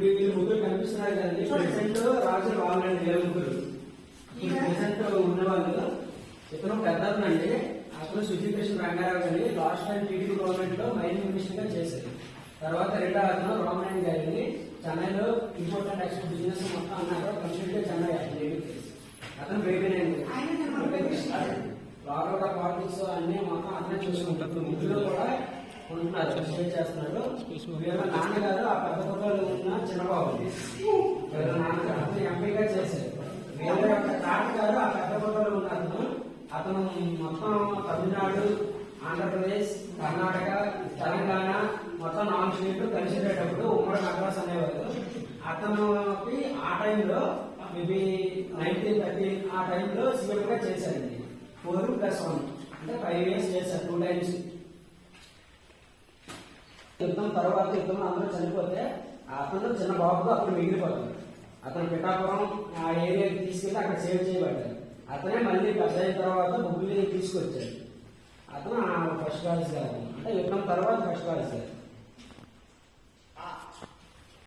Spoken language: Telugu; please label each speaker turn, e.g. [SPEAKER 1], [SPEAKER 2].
[SPEAKER 1] చూస్తున్నారు కదండి ప్రెసెంట్ రాజు వాళ్ళండి ఏడుగురు ప్రెసెంట్ ఉన్నవాళ్ళు ఇతను పెద్దతనండి అతను సుజీకృష్ణ రంగారావు గారిని లాస్ట్ టైం టీడీపీ గవర్నమెంట్లో మైనింగ్ మినిస్టర్గా చేశారు. తర్వాత రెండో అతను రామనారాయణ గారిని చెన్నైలో ఇంపోర్ట్ అండ్ ఎక్స్పోర్ట్ బిజినెస్ మొత్తం అన్నారు. కంప్లీట్గా చెన్నై అతను తెలుసు. అతను బేబీనండి లోకల్ పాలిటిక్స్ అన్ని మొత్తం అతనే చూసుకుంటారు. ముగ్గురు కూడా ఉంటున్నారు స్టే చేస్తున్నారు. వీళ్ళ నాన్నగారు ఆ పెద్ద ఫోటోలు ఉన్న చిన్నబాబు వీళ్ళ నాన్నగారు అతను ఎంపీగా చేశారు వీళ్ళ యొక్క తాతగారు ఆ పెద్ద ఫోటోలు ఉన్న అతను అతను మొత్తం తమిళనాడు ఆంధ్రప్రదేశ్ కర్ణాటక తెలంగాణ మొత్తం నాలుగు స్టేట్లు కలిసేటప్పుడు ఉమ్మడి నగరాస్ అనేవారు అతనుకి ఆ టైంలో మేబీ నైన్టీన్ థర్టీ ఆ టైంలో సీఎం గా చేశారండి ఫోర్ ప్లస్ వన్ అంటే ఫైవ్ ఇయర్స్ చేశారు టూ టైమ్స్. యుద్ధం తర్వాత యుద్ధం అందరూ చనిపోతే అతను చిన్న బాబుతో అక్కడ మిగిలిపోతాడు. అతను పిఠాపురం ఆ ఏరియాకి తీసుకెళ్ళి అక్కడ సేవ్ చేయబడ్డాడు. అతనే మళ్ళీ పెద్ద అయిన తర్వాత బొబ్బుల్ని తీసుకొచ్చాడు. అతను ఫస్ట్ క్లాస్ గారు అంటే యుద్ధం తర్వాత ఫస్ట్ క్లాస్ గారు